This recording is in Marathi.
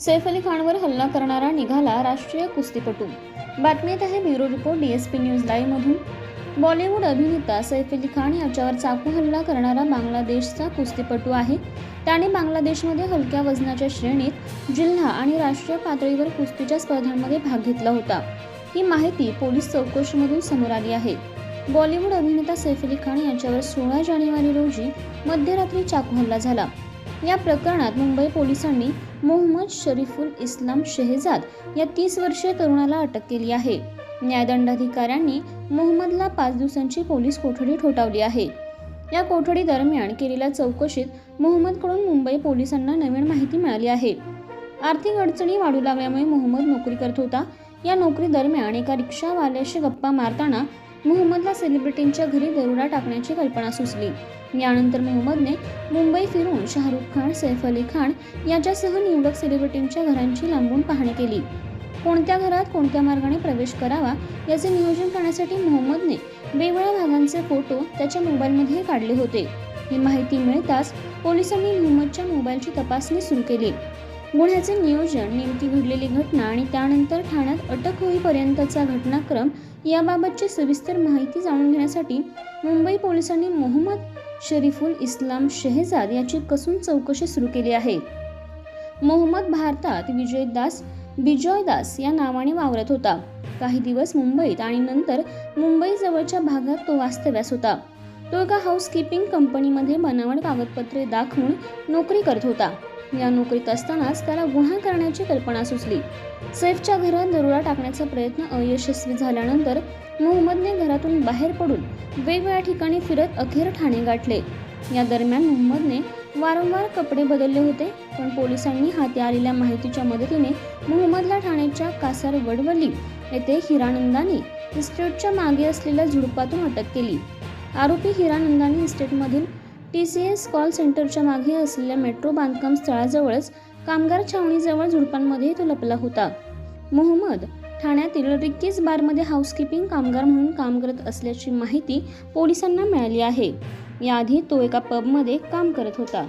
सैफ अली खानवर हल्ला करणारा निघाला राष्ट्रीय कुस्तीपटू. बातमीत आहे bureau report DSP news live मधून बॉलिवूड अभिनेता सैफ अली खान याच्यावर चाकू हल्ला करणारा बांगलादेशचा कुस्तीपटू आहे. त्याने बांगलादेशमध्ये हलक्या वजनाच्या श्रेणीत जिल्हा आणि राष्ट्रीय पातळीवर कुस्तीच्या स्पर्धांमध्ये भाग घेतला होता. ही माहिती पोलीस चौकशीमधून समोर आली आहे. बॉलिवूड अभिनेता सैफ अली खान यांच्यावर सोळा जानेवारी रोजी मध्यरात्री चाकू हल्ला झाला. या प्रकरणात मुंबई पोलिसांनी मोहम्मद शरीफुल इस्लाम शेहजाद या तीस वर्षीय तरुणाला अटक केली आहे. न्यायदंडाधिकाऱ्यांनी मोहम्मदला पाच दिवसांची पोलीस कोठडी ठोठावली आहे. या कोठडी दरम्यान केलेल्या चौकशीत मोहम्मदकडून मुंबई पोलिसांना नवीन माहिती मिळाली आहे. आर्थिक अडचणी वाढू लागल्यामुळे मोहम्मद नोकरी करत होता. या नोकरी दरम्यान एका रिक्षावाल्याशी गप्पा मारताना मोहम्मदला सेलिब्रिटींच्या घरी दरोडा टाकण्याची कल्पना सुचली. यानंतर मोहम्मदने मुंबई फिरून शाहरुख खान सैफ अली खान याच्यासह निवडक सेलिब्रिटींच्या घरांची लांबून पाहणी केली. कोणत्या घरात कोणत्या मार्गाने प्रवेश करावा याचे नियोजन करण्यासाठी मोहम्मदने वेगवेगळ्या भागांचे फोटो त्याच्या मोबाईलमध्ये काढले होते. ही माहिती मिळताच पोलिसांनी मोहम्मदच्या मोबाईलची तपासणी सुरू केली. गुन्ह्याचे नियोजन नेमकी घडलेली घटना आणि त्यानंतर ठाण्यात अटक होईपर्यंतचा घटनाक्रम याबाबतची सविस्तर माहिती जाणून घेण्यासाठी मुंबई पोलिसांनी मोहम्मद शरीफुल इस्लाम शेहजाद याची कसून चौकशी सुरू केली आहे. मोहम्मद भारतात विजयदास बिजॉयदास या नावाने वावरत होता. काही दिवस मुंबईत आणि नंतर मुंबई जवळच्या भागात तो वास्तव्यास होता. तो एका हाऊसकीपिंग कंपनीमध्ये बनावट कागदपत्रे दाखवून नोकरी करत होता. या नोकरीत असतानाच त्याला गुन्हा करण्याची कल्पना सुचली. सैफच्या घरात दरोडा टाकण्याचा प्रयत्न अयशस्वी झाल्यानंतर मोहम्मदने घरातून बाहेर पडून वेगवेगळ्या ठिकाणी फिरत अखेर ठाणे गाठले. या दरम्यान मोहम्मदने वारंवार कपडे बदलले होते पण पोलिसांनी हाती आलेल्या माहितीच्या मदतीने मोहम्मदला ठाण्याच्या कासार वडवली. येथे हिरानंदानी इस्टेटच्या मागे असलेल्या झुडपातून अटक केली. आरोपी हिरानंदानी इस्टेटमधील टी सी एस कॉल सेंटरच्या मागे असलेल्या मेट्रो बांधकाम स्थळाजवळच कामगार छावणीजवळ झुडपांमध्ये तो लपला होता. मोहम्मद ठाण्यातील रिक्कीज बारमध्ये हाऊसकीपिंग कामगार म्हणून काम करत असल्याची माहिती पोलिसांना मिळाली आहे. याआधी तो एका पबमध्ये काम करत होता.